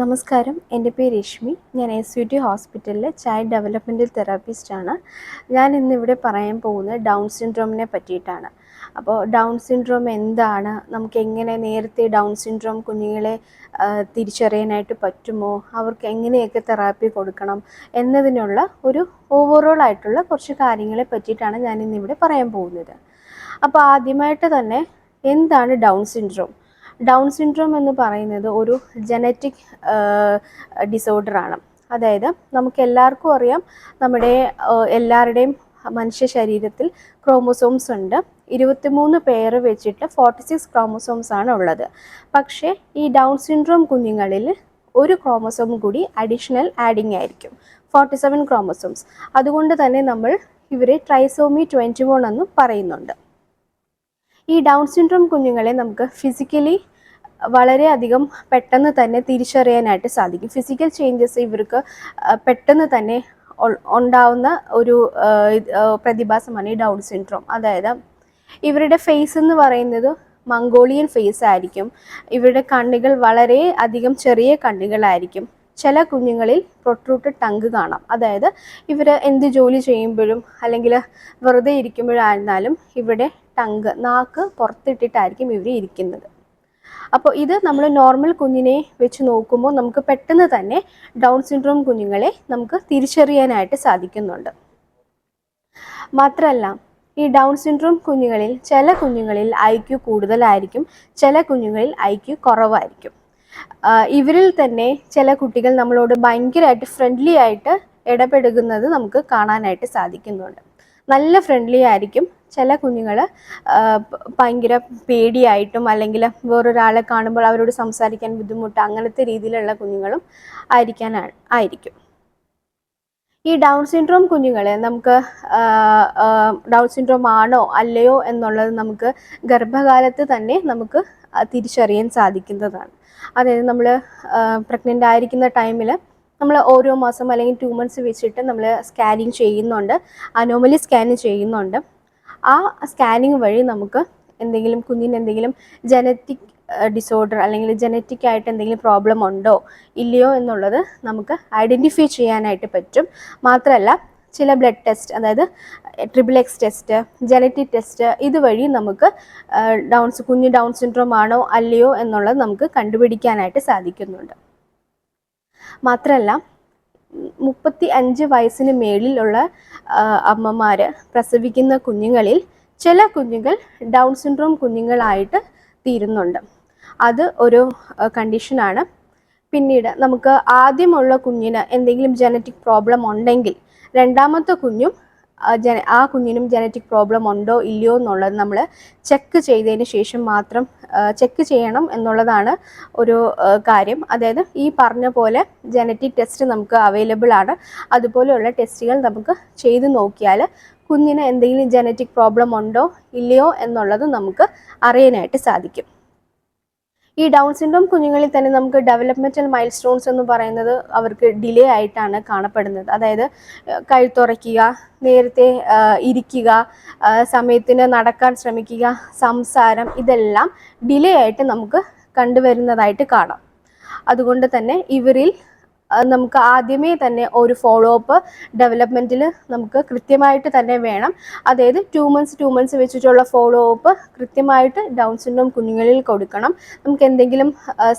നമസ്കാരം. എന്റെ പേര് രശ്മി. ഞാൻ എസ് യു ടി ഹോസ്പിറ്റലിലെ ചൈൽഡ് ഡെവലപ്മെന്റൽ തെറാപ്പിസ്റ്റാണ്. ഞാൻ ഇന്നിവിടെ പറയാൻ പോകുന്നത് ഡൗൺ സിൻഡ്രോമിനെ പറ്റിയിട്ടാണ്. അപ്പോൾ ഡൗൺ സിൻഡ്രോം എന്താണ്? നമുക്ക് എങ്ങനെ നേരത്തെ ഡൗൺ സിൻഡ്രോം കുഞ്ഞുങ്ങളെ തിരിച്ചറിയാനായിട്ട് പറ്റുമോ? അവർക്ക് എങ്ങനെയൊക്കെ തെറാപ്പി കൊടുക്കണം? എന്നതിനുള്ള ഒരു ഓവറോൾ ആയിട്ടുള്ള കുറച്ച് കാര്യങ്ങളെ പറ്റിയിട്ടാണ് ഞാൻ ഇന്നിവിടെ പറയാൻ പോകുന്നത്. അപ്പോൾ ആദ്യമായിട്ട് തന്നെ എന്താണ് ഡൗൺ സിൻഡ്രോം? ഡൗൺ സിൻഡ്രോം എന്ന് പറയുന്നത് ഒരു ജനറ്റിക് ഡിസോർഡറാണ് അതായത് നമുക്ക് എല്ലാവർക്കും അറിയാം നമ്മുടെ എല്ലാവരുടെയും മനുഷ്യ ശരീരത്തിൽ ക്രോമോസോംസ് ഉണ്ട്. ഇരുപത്തിമൂന്ന് പേര് വെച്ചിട്ട് ഫോർട്ടി സിക്സ് ക്രോമോസോംസ് ആണ് ഉള്ളത്. പക്ഷേ ഈ ഡൗൺ സിൻഡ്രോം കുഞ്ഞുങ്ങളിൽ ഒരു ക്രോമോസോം കൂടി അഡീഷണൽ ആഡിങ് ആയിരിക്കും. ഫോർട്ടി സെവൻ ക്രോമോസോംസ് അതുകൊണ്ട് തന്നെ നമ്മൾ ഇവരെ ട്രൈസോമി ട്വന്റി വൺ എന്നും പറയുന്നുണ്ട്. ഈ ഡൗൺ സിൻഡ്രോം കുഞ്ഞുങ്ങളെ നമുക്ക് ഫിസിക്കലി വളരെയധികം പെട്ടെന്ന് തന്നെ തിരിച്ചറിയാനായിട്ട് സാധിക്കും. ഫിസിക്കൽ ചേഞ്ചസ് ഇവർക്ക് പെട്ടെന്ന് തന്നെ ഉണ്ടാവുന്ന ഒരു പ്രതിഭാസമാണ് ഈ ഡൗൺ സിൻഡ്രോം അതായത് ഇവരുടെ ഫേസ് എന്ന് പറയുന്നത് മംഗോളിയൻ ഫേസ് ആയിരിക്കും. ഇവരുടെ കണ്ണുകൾ വളരെ അധികം ചെറിയ കണ്ണുകളായിരിക്കും. ചില കുഞ്ഞുങ്ങളിൽ പ്രൊട്രൂട്ടഡ് ടങ്ക് കാണാം. അതായത് ഇവർ എന്ത് ജോലി ചെയ്യുമ്പോഴും അല്ലെങ്കിൽ വെറുതെ ഇരിക്കുമ്പോഴായിരുന്നാലും ഇവരുടെ ടങ്ക് നാക്ക് പുറത്തിട്ടിട്ടായിരിക്കും ഇവർ ഇരിക്കുന്നത്. അപ്പോൾ ഇത് നമ്മൾ നോർമൽ കുഞ്ഞിനെ വെച്ച് നോക്കുമ്പോൾ നമുക്ക് പെട്ടെന്ന് തന്നെ ഡൗൺ സിൻഡ്രോം കുഞ്ഞുങ്ങളെ നമുക്ക് തിരിച്ചറിയാനായിട്ട് സാധിക്കുന്നുണ്ട്. മാത്രമല്ല ഈ ഡൗൺ സിൻഡ്രോം കുഞ്ഞുങ്ങളിൽ ചില കുഞ്ഞുങ്ങളിൽ ഐ ക്യു കൂടുതലായിരിക്കും ചില കുഞ്ഞുങ്ങളിൽ ഐ ക്യു കുറവായിരിക്കും. ഇവരിൽ തന്നെ ചില കുട്ടികൾ നമ്മളോട് ഭയങ്കരമായിട്ട് ഫ്രണ്ട്ലി ആയിട്ട് ഇടപെടുന്നത് നമുക്ക് കാണാനായിട്ട് സാധിക്കുന്നുണ്ട്. നല്ല ഫ്രണ്ട്ലി ആയിരിക്കും. ചില കുഞ്ഞുങ്ങൾ ഭയങ്കര പേടിയായിട്ടും അല്ലെങ്കിൽ വേറൊരാളെ കാണുമ്പോൾ അവരോട് സംസാരിക്കാൻ ബുദ്ധിമുട്ട് അങ്ങനത്തെ രീതിയിലുള്ള കുഞ്ഞുങ്ങളും ആയിരിക്കാൻ ആയിരിക്കും. ഈ ഡൗൺ സിൻഡ്രോം കുഞ്ഞുങ്ങളെ നമുക്ക് ഡൗൺ സിൻഡ്രോം ആണോ അല്ലയോ എന്നുള്ളത് നമുക്ക് ഗർഭകാലത്ത് തന്നെ നമുക്ക് തിരിച്ചറിയാൻ സാധിക്കുന്നതാണ്. അതായത് നമ്മൾ പ്രഗ്നന്റ് ആയിരിക്കുന്ന ടൈമിൽ നമ്മൾ ഓരോ മാസം അല്ലെങ്കിൽ ടു മന്ത്സ് വെച്ചിട്ട് നമ്മൾ സ്കാനിങ് ചെയ്യുന്നുണ്ട്. അനോമലി സ്കാൻ ചെയ്യുന്നുണ്ട്. ആ സ്കാനിങ് വഴി നമുക്ക് എന്തെങ്കിലും കുഞ്ഞിന് എന്തെങ്കിലും ജനറ്റിക് ഡിസോർഡർ അല്ലെങ്കിൽ ജനറ്റിക് ആയിട്ട് എന്തെങ്കിലും പ്രോബ്ലം ഉണ്ടോ ഇല്ലയോ എന്നുള്ളത് നമുക്ക് ഐഡന്റിഫൈ ചെയ്യാനായിട്ട് പറ്റും. മാത്രമല്ല ചില ബ്ലഡ് ടെസ്റ്റ് അതായത് triple X test genetic test ഇതുവഴി നമുക്ക് ഡൗൺസ് കുഞ്ഞ് ഡൗൺ സിൻഡ്രോം ആണോ അല്ലയോ എന്നുള്ളത് നമുക്ക് കണ്ടുപിടിക്കാനായിട്ട് സാധിക്കുന്നുണ്ട്. മാത്രമല്ല മുപ്പത്തി അഞ്ച് വയസ്സിന് മേളിലുള്ള അമ്മമാർ പ്രസവിക്കുന്ന കുഞ്ഞുങ്ങളിൽ ചില കുഞ്ഞുങ്ങൾ ഡൗൺ സിൻഡ്രോം കുഞ്ഞുങ്ങളായിട്ട് തീരുന്നുണ്ട്. അത് ഒരു കണ്ടീഷനാണ്. പിന്നീട് നമുക്ക് ആദ്യമുള്ള കുഞ്ഞിന് എന്തെങ്കിലും ജനറ്റിക് പ്രോബ്ലം ഉണ്ടെങ്കിൽ രണ്ടാമത്തെ കുഞ്ഞും ആ കുഞ്ഞിനും ജനറ്റിക് പ്രോബ്ലം ഉണ്ടോ ഇല്ലയോ എന്നുള്ളത് നമ്മൾ ചെക്ക് ചെയ്തതിന് ശേഷം മാത്രം ചെക്ക് ചെയ്യണം എന്നുള്ളതാണ് ഒരു കാര്യം. അതായത് ഈ പറഞ്ഞ പോലെ ജനറ്റിക് ടെസ്റ്റ് നമുക്ക് അവൈലബിൾ ആണ്. അതുപോലെയുള്ള ടെസ്റ്റുകൾ നമുക്ക് ചെയ്ത് നോക്കിയാൽ കുഞ്ഞിന് എന്തെങ്കിലും ജനറ്റിക് പ്രോബ്ലം ഉണ്ടോ ഇല്ലയോ എന്നുള്ളത് നമുക്ക് അറിയാനായിട്ട് സാധിക്കും. ഈ ഡൗൺ സിൻഡ്രോം കുഞ്ഞുങ്ങളിൽ തന്നെ നമുക്ക് ഡെവലപ്മെന്റൽ മൈൽ സ്റ്റോൺസ് എന്ന് പറയുന്നത് അവർക്ക് ഡിലേ ആയിട്ടാണ് കാണപ്പെടുന്നത്. അതായത് കഴുത്തുറയ്ക്കുക നേരത്തെ ഇരിക്കുക സമയത്തിന് നടക്കാൻ ശ്രമിക്കുക സംസാരം ഇതെല്ലാം ഡിലേ ആയിട്ട് നമുക്ക് കണ്ടുവരുന്നതായിട്ട് കാണാം. അതുകൊണ്ട് തന്നെ ഇവരിൽ നമുക്ക് ആദ്യമേ തന്നെ ഒരു ഫോളോ അപ്പ് ഡെവലപ്മെന്റിൽ നമുക്ക് കൃത്യമായിട്ട് തന്നെ വേണം. അതായത് ടു മന്ത്സ് ടു മന്ത്സ് വെച്ചിട്ടുള്ള ഫോളോ അപ്പ് കൃത്യമായിട്ട് ഡൗൺ സിൻഡ്രോം കുഞ്ഞുങ്ങളിൽ കൊടുക്കണം. നമുക്ക് എന്തെങ്കിലും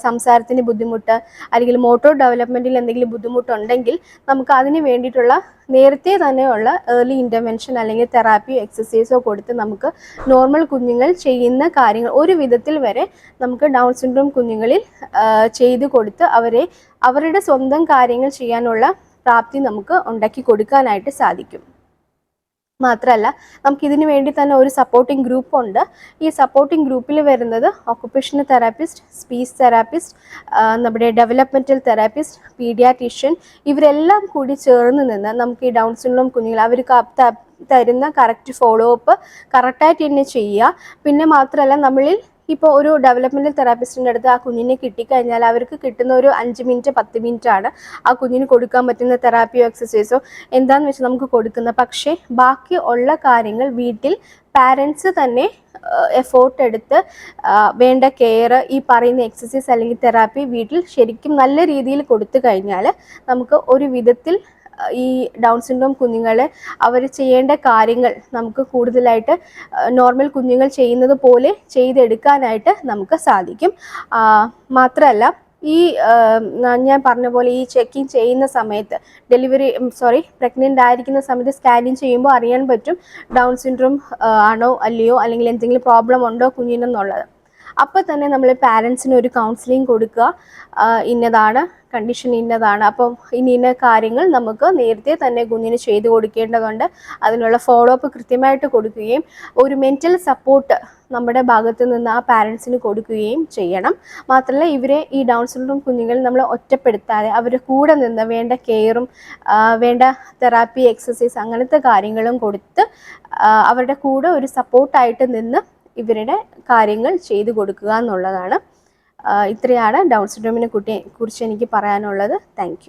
സംസാരത്തിന് ബുദ്ധിമുട്ട് അല്ലെങ്കിൽ മോട്ടോർ ഡെവലപ്മെന്റിൽ എന്തെങ്കിലും ബുദ്ധിമുട്ടുണ്ടെങ്കിൽ നമുക്ക് അതിന് വേണ്ടിയിട്ടുള്ള നേരത്തെ തന്നെയുള്ള ഏർലി ഇന്റർവെൻഷൻ അല്ലെങ്കിൽ തെറാപ്പി എക്സസൈസോ കൊടുത്ത് നമുക്ക് നോർമൽ കുഞ്ഞുങ്ങൾ ചെയ്യുന്ന കാര്യങ്ങൾ ഒരു വിധത്തിൽ വരെ നമുക്ക് ഡൗൺ സിൻഡ്രോം കുഞ്ഞുങ്ങളിൽ ചെയ്തു കൊടുത്ത് അവരെ അവരുടെ സ്വന്തം കാര്യങ്ങൾ ചെയ്യാനുള്ള പ്രാപ്തി നമുക്ക് ഉണ്ടാക്കി കൊടുക്കാനായിട്ട് സാധിക്കും. മാത്രമല്ല നമുക്ക് ഇതിന് വേണ്ടി തന്നെ ഒരു സപ്പോർട്ടിംഗ് ഗ്രൂപ്പ് ഉണ്ട്. ഈ സപ്പോർട്ടിംഗ് ഗ്രൂപ്പിൽ വരുന്നത് ഒക്കുപേഷണൽ തെറാപ്പിസ്റ്റ് സ്പീച്ച് തെറാപ്പിസ്റ്റ് നമ്മുടെ ഡെവലപ്മെന്റൽ തെറാപ്പിസ്റ്റ് പീഡിയാട്രീഷ്യൻ ഇവരെല്ലാം കൂടി ചേർന്ന് നിന്ന് നമുക്ക് ഈ ഡൗൺ സിൻഡ്രോം കുഞ്ഞുങ്ങൾ അവർക്ക് തരുന്ന കറക്റ്റ് ഫോളോ അപ്പ് കറക്റ്റായിട്ട് തന്നെ ചെയ്യുക. പിന്നെ മാത്രമല്ല നമ്മളിൽ ഇപ്പോൾ ഒരു ഡെവലപ്മെന്റൽ തെറാപ്പിസ്റ്റിന്റെ അടുത്ത് ആ കുഞ്ഞിനെ കിട്ടിക്കഴിഞ്ഞാൽ അവർക്ക് കിട്ടുന്ന ഒരു അഞ്ച് മിനിറ്റ് പത്ത് മിനിറ്റ് ആണ് ആ കുഞ്ഞിന് കൊടുക്കാൻ പറ്റുന്ന തെറാപ്പിയോ എക്സസൈസോ എന്താണെന്ന് വെച്ചാൽ നമുക്ക് കൊടുക്കുന്നത് പക്ഷേ ബാക്കി ഉള്ള കാര്യങ്ങൾ വീട്ടിൽ പാരൻസ് തന്നെ എഫോർട്ട് എടുത്ത് വേണ്ട കെയർ ഈ പറയുന്ന എക്സസൈസ് അല്ലെങ്കിൽ തെറാപ്പി വീട്ടിൽ ശരിക്കും നല്ല രീതിയിൽ കൊടുത്തു കഴിഞ്ഞാൽ നമുക്ക് ഒരു വിധത്തിൽ ഈ ഡൗൺ സിൻഡ്രോം കുഞ്ഞുങ്ങളെ അവർ ചെയ്യേണ്ട കാര്യങ്ങൾ നമുക്ക് കൂടുതലായിട്ട് നോർമൽ കുഞ്ഞുങ്ങൾ ചെയ്യുന്നത് പോലെ ചെയ്തെടുക്കാനായിട്ട് നമുക്ക് സാധിക്കും. മാത്രമല്ല ഈ ഞാൻ പറഞ്ഞ പോലെ ഈ ചെക്കിങ് ചെയ്യുന്ന സമയത്ത് ഡെലിവറി സോറി പ്രഗ്നന്റ് ആയിരിക്കുന്ന സമയത്ത് സ്കാനിങ് ചെയ്യുമ്പോൾ അറിയാൻ പറ്റും ഡൗൺ സിൻഡ്രോം ആണോ അല്ലയോ അല്ലെങ്കിൽ എന്തെങ്കിലും പ്രോബ്ലം ഉണ്ടോ കുഞ്ഞിനെന്നുള്ളത്. അപ്പോൾ തന്നെ നമ്മൾ പാരൻസിന് ഒരു കൗൺസിലിംഗ് കൊടുക്കുക. ഇന്നതാണ് കണ്ടീഷൻ ഇന്നതാണ്. അപ്പം ഇന്ന ഇന്ന കാര്യങ്ങൾ നമുക്ക് നേരത്തെ തന്നെ കുഞ്ഞിന് ചെയ്തു കൊടുക്കേണ്ടതുണ്ട്. അതിനുള്ള ഫോളോ അപ്പ് കൃത്യമായിട്ട് കൊടുക്കുകയും ഒരു മെന്റൽ സപ്പോർട്ട് നമ്മുടെ ഭാഗത്ത് നിന്ന് ആ പാരൻസിന് കൊടുക്കുകയും ചെയ്യണം. മാത്രമല്ല ഇവരെ ഈ ഡൗൺ സിൻഡ്രോം കുഞ്ഞുങ്ങൾ നമ്മൾ ഒറ്റപ്പെടുത്താതെ അവരുടെ കൂടെ നിന്ന് വേണ്ട കെയറും വേണ്ട തെറാപ്പി എക്സസൈസ് അങ്ങനത്തെ കാര്യങ്ങളും കൊടുത്ത് അവരുടെ കൂടെ ഒരു സപ്പോർട്ടായിട്ട് നിന്ന് ഇവരുടെ കാര്യങ്ങൾ ചെയ്തു കൊടുക്കുക എന്നുള്ളതാണ്. ഇത്രയാണ് ഡൗൺ സിൻഡ്രോമിനെ കുട്ടിയെ കുറിച്ച് എനിക്ക് പറയാനുള്ളത്. താങ്ക്